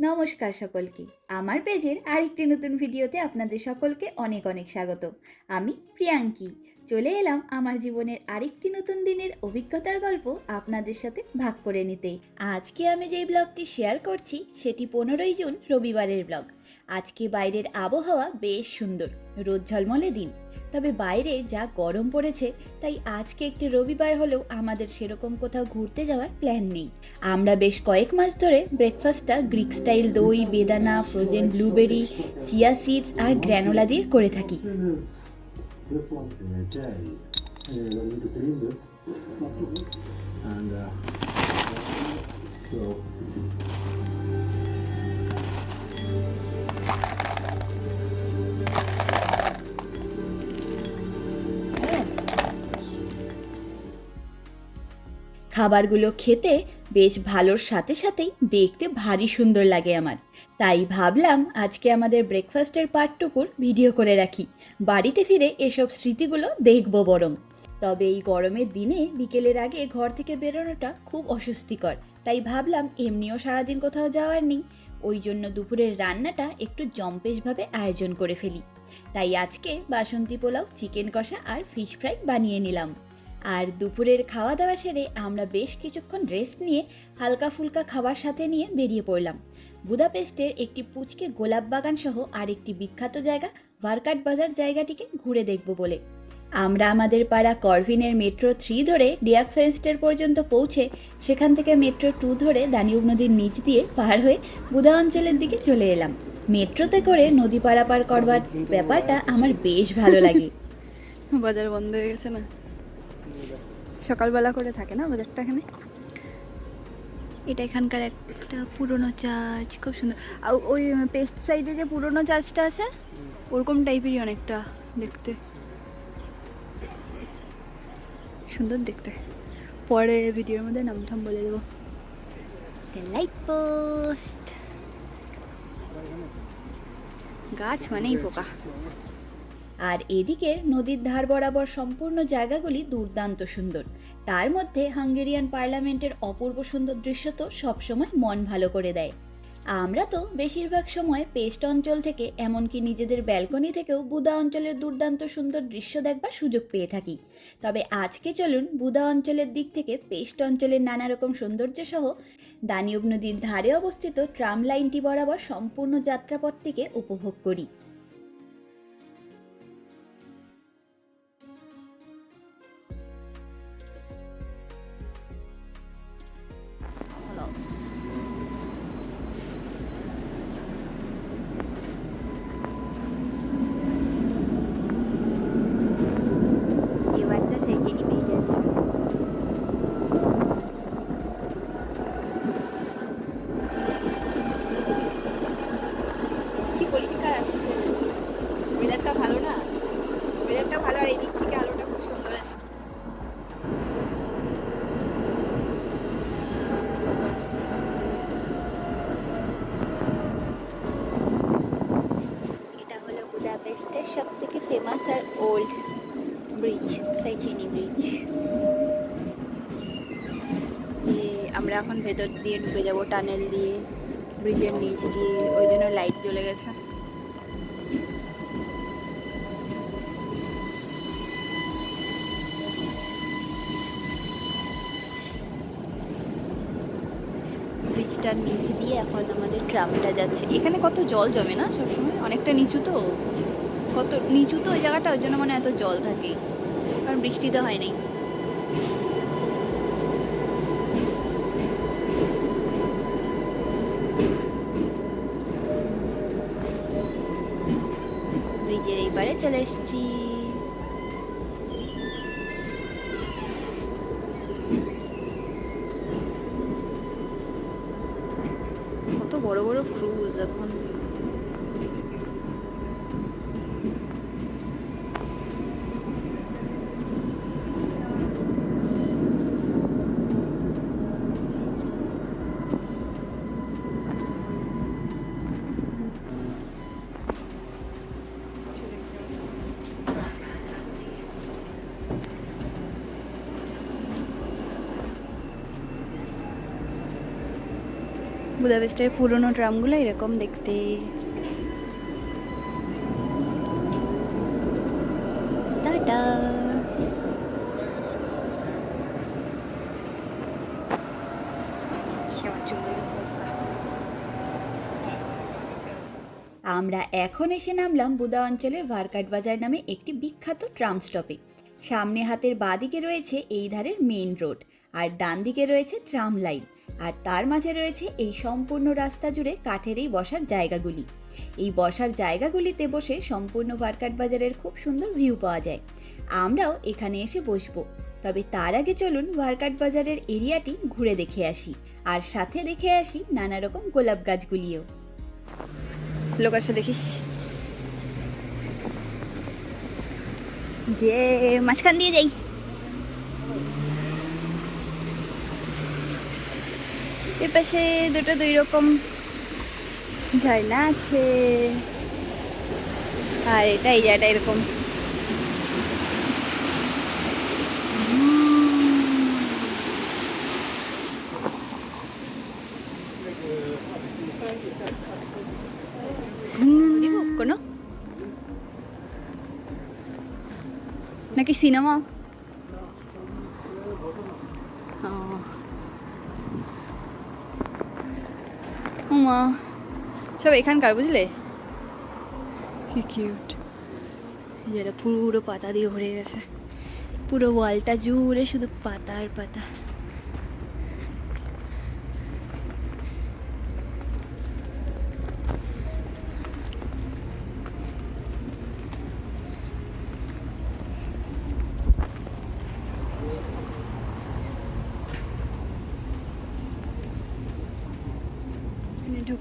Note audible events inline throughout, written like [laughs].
নমস্কার সকলকে। আমার পেজের আরেকটি নতুন ভিডিওতে আপনাদের সকলকে অনেক অনেক স্বাগত। আমি প্রিয়াঙ্কি। চলে এলাম আমার জীবনের আরেকটি নতুন দিনের অভিজ্ঞতার গল্প আপনাদের সাথে ভাগ করে নিতে। আজকে আমি যেই ব্লগটি শেয়ার করছি, সেটি পনেরোই জুন রবিবারের ব্লগ। আজকে বাইরের আবহাওয়া বেশ সুন্দর। রোদ ঝলমলে দিন। তবে বাইরে যা গরম পড়েছে তাই আজকে একটি রবিবার হলেও আমাদের সেরকম কোথাও ঘুরতে যাওয়ার প্ল্যান নেই আমরা বেশ কয়েক মাস ধরে ব্রেকফাস্টটা গ্রিক স্টাইল দই বেদানা ফ্রোজেন ব্লুবেরি চিয়া সিডস আর গ্র্যানোলা দিয়ে করে থাকি. And uh, so খাবারগুলো খেতে বেশ ভালোর সাথে সাথেই দেখতে ভারী সুন্দর লাগে আমার। তাই ভাবলাম আজকে আমাদের ব্রেকফাস্টের পার্টটুকুর ভিডিও করে রাখি। বাড়িতে ফিরে এসব স্মৃতিগুলো দেখব বরং। তবে এই গরমের দিনে বিকেলের আগে ঘর থেকে বেরোনোটা খুব অস্বস্তিকর। তাই ভাবলাম এমনিও সারাদিন কোথাও যাওয়ার নেই। ওই জন্য দুপুরের রান্নাটা একটু জম্পেশভাবে আয়োজন করে ফেলি। তাই আজকে বাসন্তী পোলাও চিকেন কষা আর ফিশ ফ্রাই বানিয়ে নিলাম। আর দুপুরের খাওয়া দাওয়া সেরে আমরা বেশ কিছুক্ষণ রেস্ট নিয়ে হালকা ফুলকা খাবার সাথে নিয়ে বেরিয়ে পড়লাম। বুদাপেস্টের একটি পুচকে গোলাপ বাগান সহ আরেকটি বিখ্যাত জায়গা ভারকাট বাজার জায়গাটিকে ঘুরে দেখব বলে। আমরা আমাদের পাড়া করভিনের মেট্রো থ্রি ধরে ডিয়াক ফেন্সটের পর্যন্ত পৌঁছে সেখান থেকে মেট্রো টু ধরে দানিউব নদীর নিচ দিয়ে পার হয়ে বুদা অঞ্চলের দিকে চলে এলাম। মেট্রোতে করে নদী পারাপার করবার ব্যাপারটা আমার বেশ ভালো লাগে। বাজার বন্ধ হয়ে গেছে না? সকালবেলা করে থাকে না বাজারটা এখানে? এটা এখানকার একটা পুরনো চার্চ খুব সুন্দর। আর ওই পেস্ট সাইডে যে পুরনো চার্চটা আছে ওরকম টাইপেরই অনেকটা দেখতে। সুন্দর দেখতে। পরে ভিডিওর মধ্যে নাম ঠাম বলে দেবো। লাইট পোস্ট গাছ মানেই পোকা। আর এদিকে নদীর ধার বরাবর সম্পূর্ণ জায়গাগুলি দুর্দান্ত সুন্দর। তার মধ্যে হাঙ্গেরিয়ান পার্লামেন্টের অপূর্ব সুন্দর দৃশ্য তো সবসময় মন ভালো করে দেয়। আমরা তো বেশিরভাগ সময় পেস্ট অঞ্চল থেকে, এমনকি নিজেদের ব্যালকনি থেকেও বুদা অঞ্চলের দুর্দান্ত সুন্দর দৃশ্য দেখবার সুযোগ পেয়ে থাকি। তবে আজকে চলুন বুদা অঞ্চলের দিক থেকে পেস্ট অঞ্চলের নানা রকম সৌন্দর্য সহ দানিউব নদীর ধারে অবস্থিত ট্রাম লাইনটি বরাবর সম্পূর্ণ যাত্রাপথটিকে উপভোগ করি। এখন ভেতর দিয়ে ঢুকে যাব, টানেল দিয়ে ব্রিজের নিচ দিয়ে, ওই জন্য লাইট জ্বলে গেছে। ব্রিজটার নিচ দিয়ে এখন আমাদের ট্রামটা যাচ্ছে। এখানে কত জল জমে না সবসময়? অনেকটা নিচু তো। কত নিচু তো ওই জায়গাটা, ওই জন্য মানে এত জল থাকে। কারণ বৃষ্টি তো হয় চলে এসেছি। কত বড় বড় ক্রুজ এখন। বুদাপেস্টের পুরনো ট্রামগুলো এরকম দেখতে। টাটা। আমরা এখন এসে নামলাম বুদা অঞ্চলের ভারকাট বাজার নামে একটি বিখ্যাত ট্রাম স্টপে। সামনে হাতের বাঁদিকে রয়েছে এই ধারের মেইন রোড, আর ডান দিকে রয়েছে ট্রাম লাইন। আর তার মাঝে রয়েছে এই সম্পূর্ণ রাস্তা জুড়ে কাঠের এই বসার জায়গাগুলি। এই বসার জায়গাগুলিতে বসে সম্পূর্ণ ভারকাট বাজারের খুব সুন্দর ভিউ পাওয়া যায়। আমরাও এখানে এসে বসবো। তবে তার আগে চলুন ভারকাট বাজারের এরিয়াটি ঘুরে দেখে আসি আর সাথে দেখে আসি নানা রকম গোলাপ গাছগুলিও। লোক আছে দেখিস। যে মাঝখান দিয়ে যাই। এ পাশে দুটো দুই রকম ঝর্ণা আছে। আর এটা এই জায়গাটা এরকম। কোনো? নাকি সিনেমা? সব এখানকার, বুঝলে? কি কিউট যেটা পুরো পাতা দিয়ে ভরে গেছে। পুরো ওয়ালটা জুড়ে শুধু পাতা আর পাতা।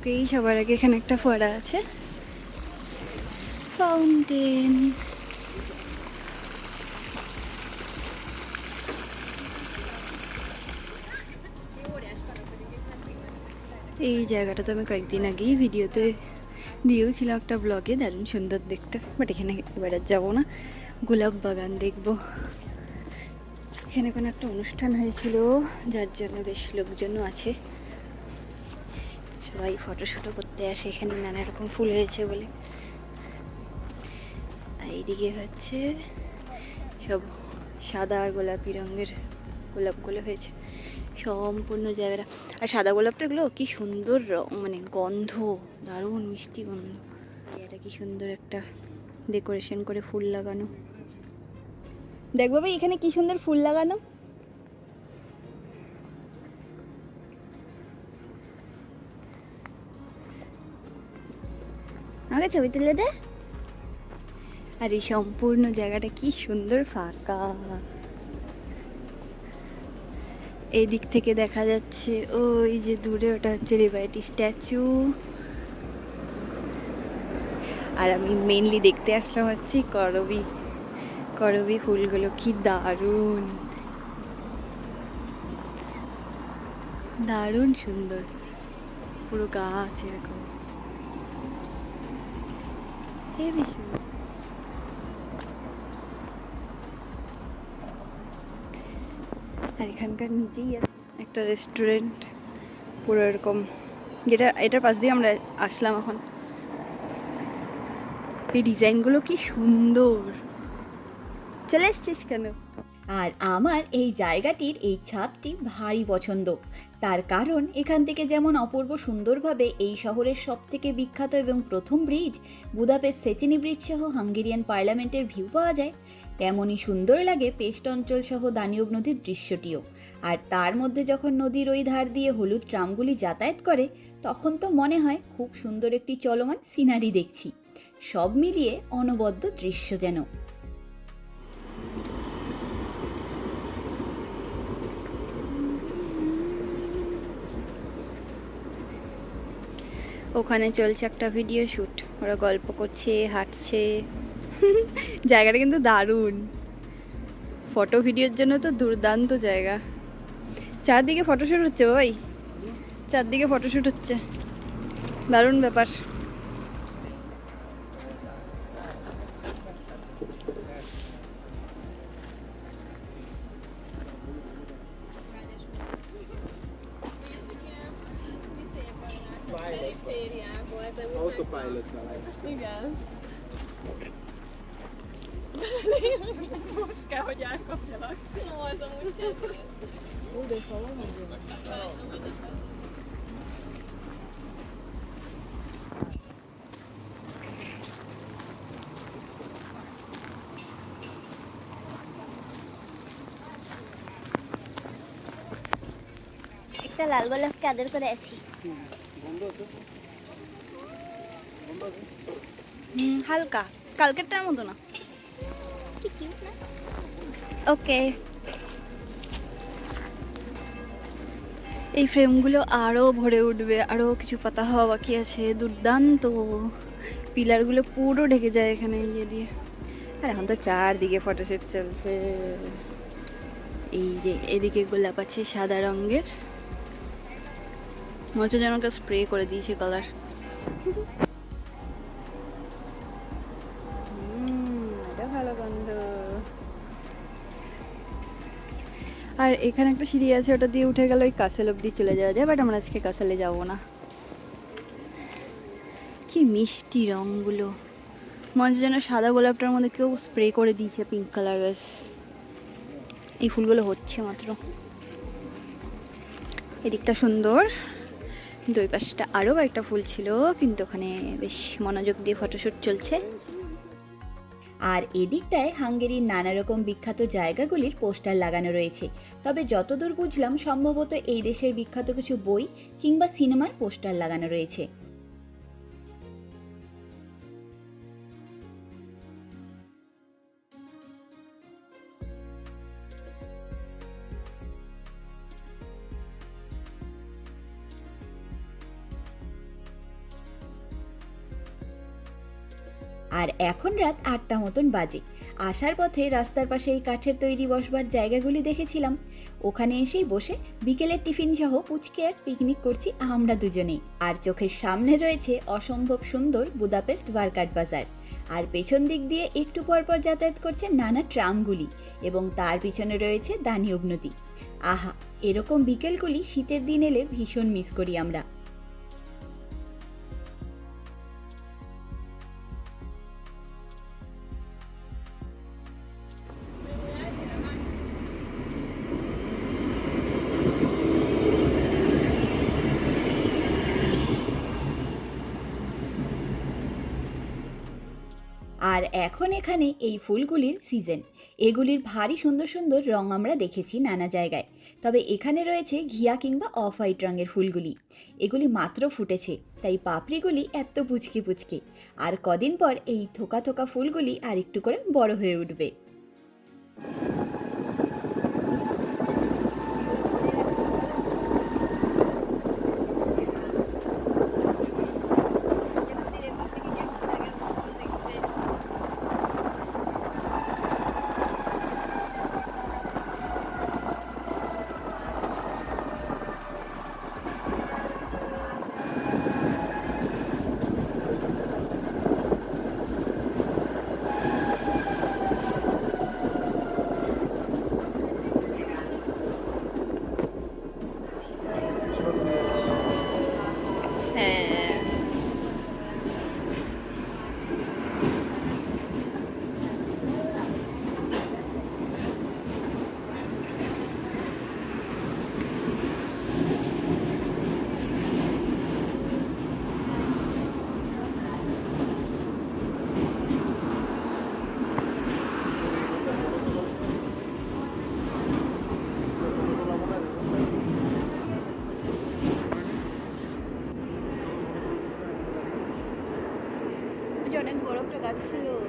ঢুকেই সবার আগে এখানে একটা ফোয়ারা আছে। ফাউন্টেন এই জায়গাটা তো আমি কয়েকদিন আগেই ভিডিওতে দিয়েওছিলাম একটা ব্লগে দারুণ সুন্দর দেখতে। বাট এখানে এবার আর যাব না। গোলাপ বাগান দেখব। এখানে কোনো একটা অনুষ্ঠান হয়েছিল, যার জন্য বেশ লোকজনও আছে। সবাই ফটো শটো করতে আসে, এখানে নানা রকম ফুল হয়েছে বলে। আর এইদিকে হচ্ছে সব সাদা আর গোলাপি রঙের গোলাপগুলো হয়েছে, সম্পূর্ণ জায়গাটা। আর সাদা গোলাপ তো এগুলো কি সুন্দর মানে গন্ধ, দারুণ মিষ্টি গন্ধ। এটা কি সুন্দর একটা ডেকোরেশন করে ফুল লাগানো। দেখব ভাই এখানে কি সুন্দর ফুল লাগানো। আমাকে ছবি তুলে দে। আর এই সম্পূর্ণ জায়গাটা কি সুন্দর ফাঁকা। এই দিক থেকে দেখা যাচ্ছে ওই যে দূরে ওটা হচ্ছে রেবাইটি স্ট্যাচু। আর আমি মেনলি দেখতে আসলাম হচ্ছে করবি। করবি ফুলগুলো কি দারুণ। দারুণ সুন্দর। পুরো গাছ এরকম। হেবি সুন্দর আর এখানকার নিজেই একটা রেস্টুরেন্ট পুরো এরকম। যেটা এটার পাশ দিয়ে আমরা আসলাম এখন। এই ডিজাইনগুলো কি সুন্দর। চলে এসছিস কেন? আর আমার এই জায়গাটির এই ছাদটি ভারী পছন্দ। তার কারণ এখান থেকে যেমন অপূর্ব সুন্দরভাবে এই শহরের সবথেকে বিখ্যাত এবং প্রথম ব্রিজ, বুদাপেস্ট সেচিনি ব্রিজ সহ হাঙ্গেরিয়ান পার্লামেন্টের ভিউ পাওয়া যায় তেমনই সুন্দর লাগে পেস্ট অঞ্চল সহ দানিয়ব নদীর দৃশ্যটিও। আর তার মধ্যে যখন নদীর ওই ধার দিয়ে হলুদ ট্রামগুলি যাতায়াত করে, তখন তো মনে হয় খুব সুন্দর একটি চলমান সিনারি দেখছি। সব মিলিয়ে অনবদ্য দৃশ্য যেন। ওখানে চলছে একটা ভিডিও শ্যুট ওরা গল্প করছে, হাঁটছে। [laughs] জায়গাটা কিন্তু দারুণ। ফটো ভিডিওর জন্য তো দুর্দান্ত জায়গা। চারদিকে ফটোশ্যুট হচ্ছে ওই চারদিকে ফটোশ্যুট হচ্ছে। দারুণ ব্যাপার। একটা লাল গোলাপকে আদর করে আছি হালকা কালকেরটার মতো না ওকে এই ফ্রেমগুলো আরও ভরে উঠবে আরও কিছু পাতা হওয়া বাকি আছে, দুর্দান্ত। পিলারগুলো পুরো ঢেকে যায় এখানে ইয়ে দিয়ে। আর এখন তো চারদিকে ফটোশুট চলছে। এই যে এদিকে গোলাপ আছে সাদা রঙের। মজা যেন স্প্রে করে দিয়েছে কালার আর এখানে একটা সিঁড়ি আছে, ওটা দিয়ে উঠে গেলে ওই কাসেল অব্দি চলে যাওয়া যায়, বাট আমরা আজকে কাসেলে যাব না। কি মিষ্টি রঙগুলো মনে যেন সাদা গোলাপটার মধ্যে কেউ স্প্রে করে দিয়েছে পিঙ্ক কালার ব্যাস এই ফুলগুলো হচ্ছে মাত্র। এদিকটা সুন্দর। কিন্তু ওই পাশটা আরও কয়েকটা ফুল ছিল, কিন্তু ওখানে বেশ মনোযোগ দিয়ে ফটোশ্যুট চলছে। আর এদিকটায় হাঙ্গেরির নানা রকম বিখ্যাত জায়গাগুলির পোস্টার লাগানো রয়েছে। তবে যতদূর বুঝলাম, সম্ভবত এই দেশের বিখ্যাত কিছু বই কিংবা সিনেমার পোস্টার লাগানো রয়েছে। আর এখন রাত আটটা মতন বাজে। আসার পথে রাস্তার পাশে এই কাঠের তৈরি বসবার জায়গাগুলি দেখেছিলাম। ওখানে এসেই বসে বিকেলের টিফিন সহ পুচকে এক পিকনিক করছি আমরা দুজনেই আর চোখের সামনে রয়েছে অসম্ভব সুন্দর বুদাপেস্ট ওয়ার্কাট বাজার। আর পেছন দিক দিয়ে একটু পরপর যাতায়াত করছে নানা ট্রামগুলি এবং তার পিছনে রয়েছে দানিউব নদী। আহা, এরকম বিকেলগুলি শীতের দিন এলে ভীষণ মিস করি আমরা। আর এখন এখানে এই ফুলগুলির সিজন এগুলির ভারী সুন্দর সুন্দর রং আমরা দেখেছি নানা জায়গায়। তবে এখানে রয়েছে ঘিয়া কিংবা অফ হোয়াইট রঙের ফুলগুলি। এগুলি মাত্র ফুটেছে, তাই পাপড়িগুলি এত পুচকি পুচকি। আর কদিন পর এই থোকা থোকা ফুলগুলি আর একটু করে বড় হয়ে উঠবে। অনেক বড় একটা গাছ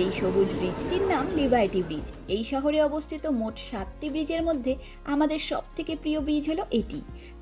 এই সবুজ ব্রিজটির নাম লিবার্টি ব্রিজ। এই শহরে অবস্থিত মোট সাতটি ব্রিজের মধ্যে আমাদের সব থেকে প্রিয় ব্রিজ হলো এটি।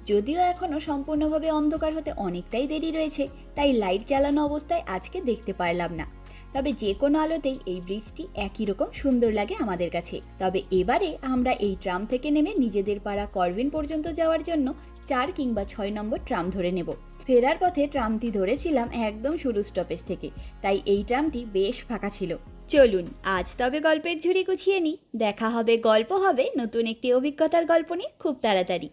যদিও এখনও সম্পূর্ণভাবে অন্ধকার হতে অনেকটাই দেরি রয়েছে, তাই লাইট জ্বালানো অবস্থায় আজকে দেখতে পারলাম না। তবে যে কোনো আলোতেই এই ব্রিজটি একই রকম সুন্দর লাগে আমাদের কাছে। তবে এবারে আমরা এই ট্রাম থেকে নেমে নিজেদের পাড়া করবিন পর্যন্ত যাওয়ার জন্য চার কিংবা ছয় নম্বর ট্রাম ধরে নেব। ফেরার পথে ট্রামটি ধরেছিলাম একদম শুরু স্টপেজ থেকে, তাই এই ট্রামটি বেশ ফাঁকা ছিল। চলুন, আজ তবে গল্পের ঝুড়ি গুছিয়ে নিই। দেখা হবে, গল্প হবে, নতুন একটি অভিজ্ঞতার গল্প নিয়ে খুব তাড়াতাড়ি।